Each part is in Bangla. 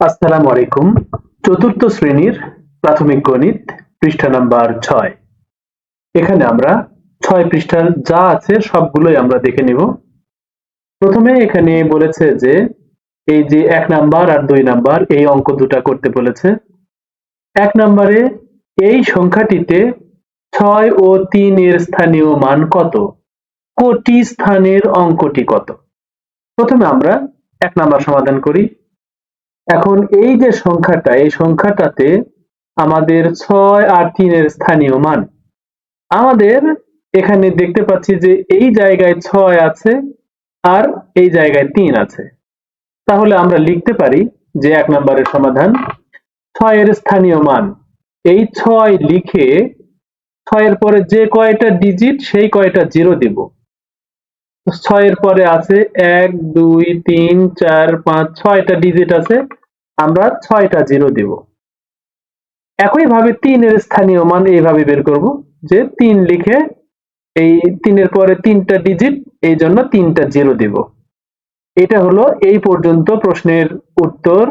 আসসালামু আলাইকুম। চতুর্থ শ্রেণির প্রাথমিক গণিত পৃষ্ঠা নাম্বার ছয়। এখানে আমরা ছয় পৃষ্ঠার যা আছে সবগুলোই আমরা দেখে নিব। প্রথমে এখানে বলেছে যে, এই যে এক নাম্বার আর দুই নাম্বার, এই অঙ্ক দুটা করতে বলেছে। এক নম্বরে, এই সংখ্যাটিতে ছয় ও তিন এর স্থানীয় মান কত? কোটি স্থানের অঙ্কটি কত? প্রথমে আমরা এক নাম্বার সমাধান করি। এখন এই যে সংখ্যাটা, এই সংখ্যাটাতে আমাদের ছয় আর তিনের স্থানীয় মান। আমাদের এখানে দেখতে পাচ্ছি যে এই জায়গায় ছয় আছে আর এই জায়গায় তিন আছে। তাহলে আমরা লিখতে পারি যে এক নম্বরের সমাধান ছয়ের স্থানীয় মান। এই ছয় লিখে ছয়ের পরে যে কয়টা ডিজিট সেই কয়টা জিরো দিব। ছয়ের পরে আছে এক, দুই, তিন, চার, পাঁচ, ছয়টা ডিজিট আছে। আমরা ছয়টা জিরো দিব। একইভাবে তিনের স্থানীয় মান এইভাবে বের করব যে তিন লিখে এই তিনের পরে তিনটা ডিজিট এই জন্য তিনটা জিরো দিব। এটা হলো এই পর্যন্ত প্রশ্নের উত্তর।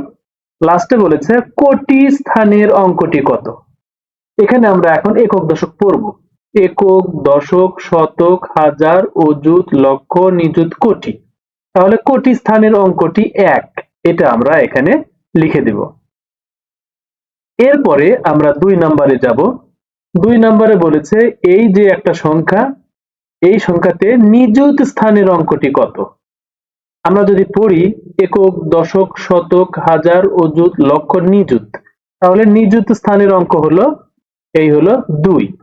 লাস্টে বলেছে, কোটি স্থানের অঙ্কটি কত? এখানে আমরা এখন একক দশক পড়ব। একক দশক, শতক, হাজার, অযুত, লক্ষ, নিযুত, কোটি। তাহলে কোটি স্থানের অঙ্কটি এক। এটা আমরা এখানে লিখে দেব। এরপরে আমরা দুই নম্বরে যাব। দুই নম্বরে বলেছে, এই যে একটা সংখ্যা, এই সংখ্যাতে নিযুত স্থানের অঙ্কটি কত? আমরা যদি পড়ি, একক, দশক, শতক, হাজার, অযুত, লক্ষ, নিযুত, তাহলে নিযুত স্থানের অঙ্ক হলো, এই হলো দুই।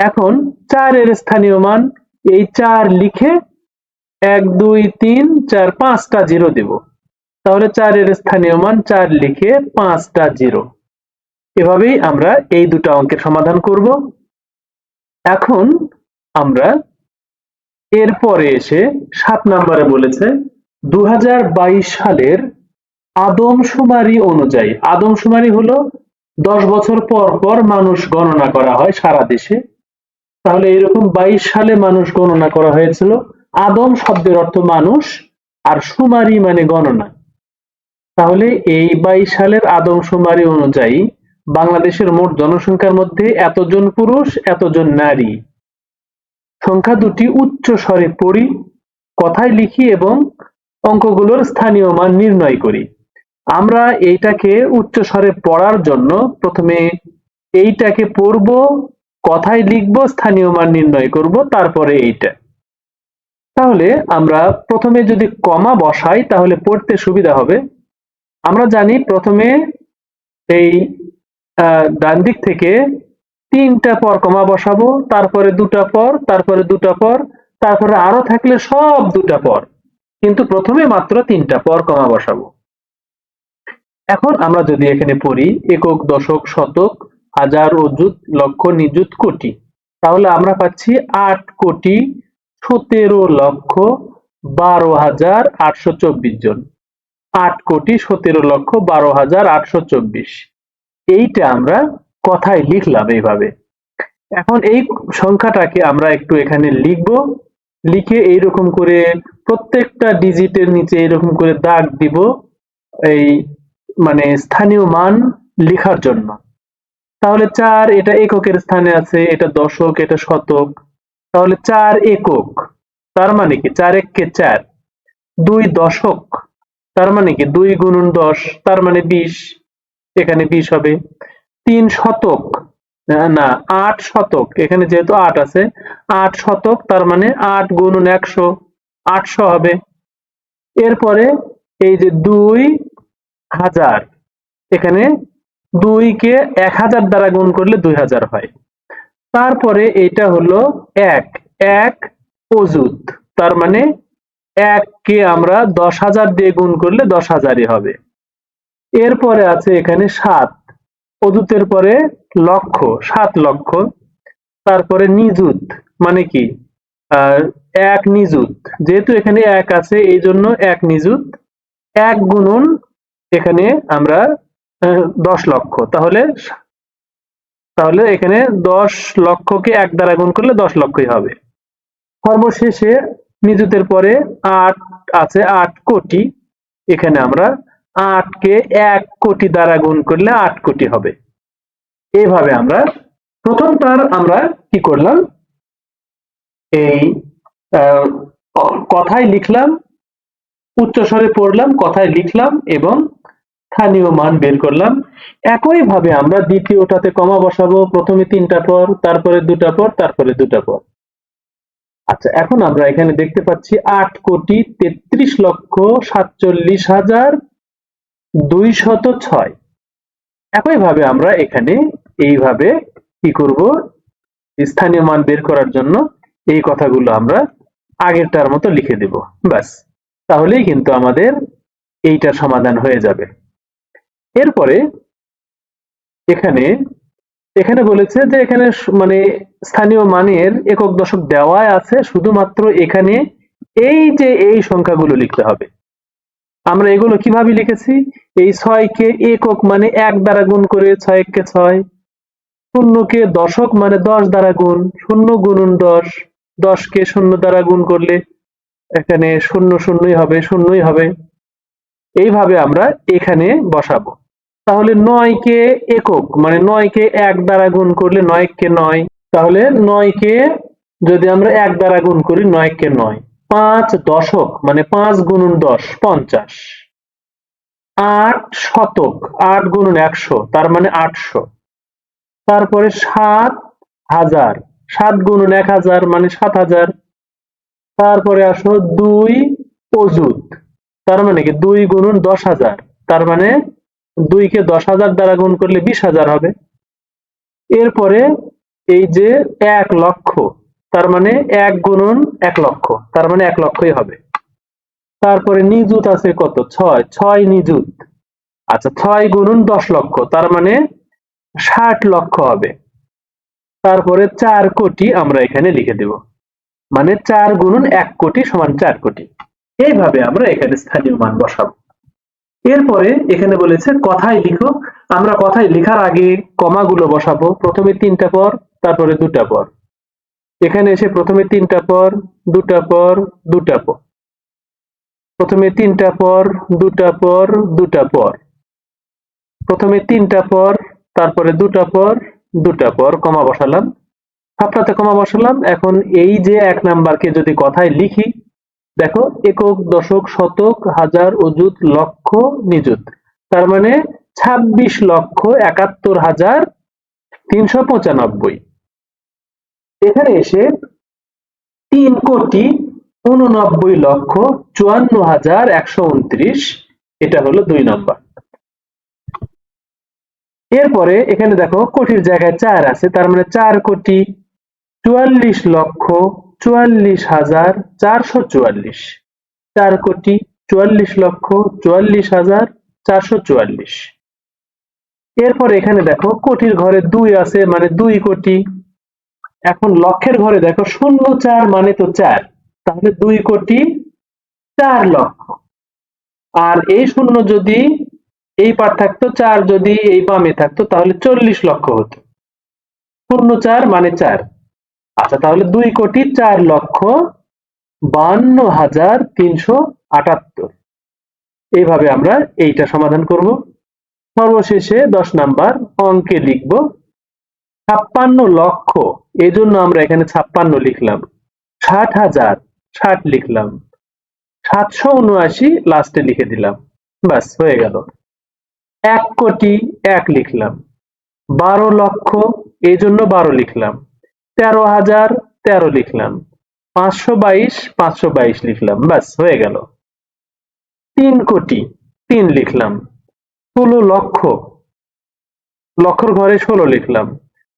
এখন চারের স্থানীয় মান, এই চার লিখে এক, দুই, তিন, চার, পাঁচটা জিরো দেব। তাহলে চারের স্থানীয় মান চার লিখে পাঁচটা জিরো। এভাবেই আমরা এই দুটো অঙ্কের সমাধান করব। এখন আমরা এরপরে এসে সাত নম্বরে বলেছে দু হাজার বাইশ সালের আদমশুমারি অনুযায়ী, আদমশুমারি হলো দশ বছর পর পর মানুষ গণনা করা হয় সারা দেশে। তাহলে এরকম বাইশ সালে মানুষ গণনা করা হয়েছিল। আদম শব্দের অর্থ মানুষ, আর সুমারি মানে গণনা। তাহলে এই বাইশ সালের আদমশুমারি অনুযায়ী বাংলাদেশের মোট জনসংখ্যার মধ্যে এতজন পুরুষ, এতজন নারী। সংখ্যা দুটি উচ্চ স্বরে পড়ি, কথায় লিখি এবং অঙ্কগুলোর স্থানীয় মান নির্ণয় করি। আমরা এইটাকে উচ্চ স্বরে পড়ার জন্য প্রথমে এইটাকে পড়ব, কথায় লিখব, স্থানীয় মান নির্ণয় করব, তারপরে এইটা। তাহলে আমরা প্রথমে যদি কমা বসাই, তাহলে পড়তে সুবিধা হবে। আমরা জানি প্রথমে এই ডান দিক থেকে তিনটা পর কমা বসাবো, তারপরে দুটা পর, তারপরে দুটা পর, তারপরে আরও থাকলে সব দুটা পর। কিন্তু প্রথমে মাত্র তিনটা পর কমা বসাবো। এখন আমরা যদি এখানে পড়ি, একক, দশক, শতক, হাজার, অযুত, লক্ষ, নিযুত, কোটি। তাহলে আমরা পাচ্ছি আট কোটি সতেরো লক্ষ বারো হাজার আটশো চব্বিশ জন। আট কোটি সতেরো লক্ষ বারো হাজার আটশো চব্বিশ। এইটা আমরা কথায় লিখলাম এইভাবে। এখন এই সংখ্যাটাকে আমরা একটু এখানে লিখব। লিখে এইরকম করে প্রত্যেকটা ডিজিটের নিচে এরকম করে দাগ দিব এই মানে স্থানীয় মান লেখার জন্য। তাহলে চার এটা এককের স্থানে আছে, এটা দশক, এটা শতক। তাহলে চার একক। তার মানে কি? চার এককে চার। দুই দশক। তার মানে কি? দুই গুণন দশ, তার মানে বিশ। এখানে বিশ হবে। তিন শতক, না আট শতক। এখানে যেহেতু আট আছে, আট শতক, তার মানে আট গুণন একশো, আটশো হবে। এরপরে এই যে দুই হাজার, এখানে দুইকে এক হাজার দ্বারা গুণ করলে দুই হাজার হয়। তারপরে এটা হলো এক এক অজুত তার মানে এককে আমরা দশ হাজার দিয়ে গুণ করলে দশ হাজারই হবে। এরপরে আছে এখানে সাত। অজুতের পরে লক্ষ, সাত লক্ষ। তারপরে নিযুত মানে কি? এক নিযুত। যেহেতু এখানে এক আছে, এই জন্য এক নিযুত। এক গুণন এখানে আমরা দশ লক্ষ। তাহলে তাহলে এখানে দশ লক্ষকে এক দ্বারা গুণ করলে দশ লক্ষই হবে। সর্বশেষে নিযুতের পরে আট আছে, আট কোটি। এখানে আমরা আটকে এক কোটি দ্বারা গুণ করলে আট কোটি হবে। এইভাবে আমরা প্রথমটার আমরা কি করলাম? এই কথায় লিখলাম, উচ্চস্বরে পড়লাম, কথায় লিখলাম এবং স্থানীয় মান বের করলাম। একইভাবে আমরা দ্বিতীয়টাতে কমা বসাবো, প্রথমে তিনটা পর, তারপরে দুটা পর, তারপরে দুটা পর। আচ্ছা এখন আমরা এখানে দেখতে পাচ্ছি আট কোটি তেত্রিশ লক্ষ সাতচল্লিশ হাজার দুইশত ছয়। একইভাবে আমরা এখানে এইভাবে কি করব? স্থানীয় মান বের করার জন্য এই কথাগুলো আমরা আগেরটার মতো লিখে দেব। ব্যাস, তাহলেই কিন্তু আমাদের এইটার সমাধান হয়ে যাবে। এরপরে এখানে এখানে বলেছে যে এখানে মানে স্থানীয় মানের একক দশক দেওয়াই আছে, শুধুমাত্র এখানে এই যে এই সংখ্যাগুলো লিখতে হবে। আমরা এগুলো কীভাবে লিখেছি? এই ছয়কে একক মানে এক দ্বারা গুণ করে কে ছয়, শূন্যকে দশক মানে দশ দ্বারা গুণ, শূন্য গুণন দশ, দশকে শূন্য দ্বারা গুণ করলে এখানে শূন্য শূন্যই হবে শূন্যই হবে। এইভাবে আমরা এখানে বসাবো। তাহলে নয়কে একক? মানে নয়কে এক দ্বারা গুণ করলে নয়কে নয়? তাহলে নয়কে যদি আমরা এক দ্বারা গুণ করি নয় কে নয়। পাঁচ দশক মানে পাঁচ গুণন দশ, পঞ্চাশ। আট শতক, আট গুণন একশো, তার মানে আটশো। তারপরে সাত হাজার, সাত গুণন এক হাজার মানে সাত হাজার। তারপরে আসো দুই অযুত, তার মানে কি? দুই গুণন দশ হাজার, তার মানে দুইকে দশ হাজার দ্বারা গুণ করলে বিশ হাজার হবে। এরপরে এই যে এক লক্ষ, তার মানে এক গুণন এক লক্ষ, তার মানে এক লক্ষই হবে। তারপরে নিযুত আছে কত? ছয় ছয় নিযুত। আচ্ছা ছয় গুণন দশ লক্ষ, তার মানে ষাট লক্ষ হবে। তারপরে চার কোটি আমরা এখানে লিখে দেব। মানে চার গুণন এক কোটি সমান চার কোটি। এইভাবে আমরা এখানে স্থানীয় মান বসাবো। এরপরে এখানে বলেছে, কথায় লিখো। আমরা কথায় লেখার আগে কমাগুলো বসাবো। প্রথমে তিনটা পর, তারপরে দুটা পর। এখানে এসে প্রথমে তিনটা পর, দুটা পর দুটা পর। প্রথমে তিনটা পর, দুটা পর দুটা পর। প্রথমে তিনটা পর, তারপরে দুটা পর দুটা পর, কমা বসালাম। সবটাতে কমা বসালাম। এখন এই যে এক নাম্বারকে যদি কথায় লিখি দেখো, একক, দশক, শতক, হাজার, অযুত, লক্ষ, নিযুত। তার মানে ছাব্বিশ লক্ষ একাত্তর হাজার তিনশো পঁচানব্বই। এখানে এসে তিন কোটি উননব্বই লক্ষ চুয়ান্ন হাজার একশো উনত্রিশ, এটা হলো দুই নম্বর। এরপরে এখানে দেখো, কোটির জায়গায় চার আছে, তার মানে চার কোটি চুয়াল্লিশ লক্ষ চুয়াল্লিশ হাজার চারশো চুয়াল্লিশ। চার কোটি চুয়াল্লিশ লক্ষ চুয়াল্লিশ হাজার চারশো চুয়াল্লিশ। এরপর এখানে দেখো, কোটির ঘরে দুই আছে মানে দুই কোটি। এখন লক্ষের ঘরে দেখো, শূন্য চার মানে তো চার। তাহলে দুই কোটি চার লক্ষ। আর এই শূন্য যদি এই পার থাকতো, চার যদি এই বামে থাকতো, তাহলে চল্লিশ লক্ষ হতো। শূন্য চার মানে চার। আচ্ছা তাহলে দুই কোটি চার লক্ষ বান্ন হাজার তিনশো আটাত্তর। এইভাবে আমরা এইটা সমাধান করব। সর্বশেষে দশ নাম্বার অঙ্কে লিখব, ছাপ্পান্ন লক্ষ এই জন্য আমরা এখানে ছাপ্পান্ন লিখলাম। ষাট হাজার, ষাট লিখলাম। সাতশো উনআশি লাস্টে লিখে দিলাম। ব্যাস, হয়ে গেল। এক কোটি এক লিখলাম। বারো লক্ষ এই জন্য বারো লিখলাম। তেরো হাজার তেরো লিখলাম। পাঁচশো বাইশ পাঁচশো বাইশ লিখলাম। ব্যাস, হয়ে গেল। তিন কোটি তিন লিখলাম। ষোলো লক্ষ। লক্ষর ঘরে ষোলো লিখলাম।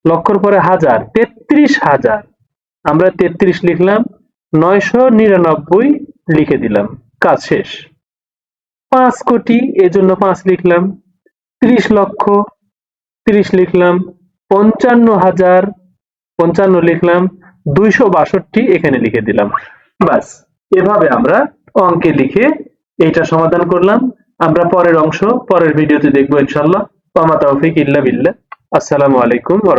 লক্ষর পরে হাজার, তেত্রিশ হাজার। আমরা তেত্রিশ লিখলাম, নয়শো নিরানব্বই লিখে দিলাম। কাজ শেষ। পাঁচ কোটি, এজন্য পাঁচ লিখলাম। ত্রিশ লক্ষ, ত্রিশ লিখলাম। পঞ্চান্ন হাজার পঞ্চান্ন লিখলাম, দুইশো বাষট্টি এখানে লিখে দিলাম। বাস এভাবে আমরা অঙ্কে লিখে এইটা সমাধান করলাম। আমরা পরের অংশ, পরের ভিডিওতে দেখব ইনশাল্লাহ। ওমা তৌফিক ইল্লা বিল্লাহ। আসসালামু আলাইকুম ওয়া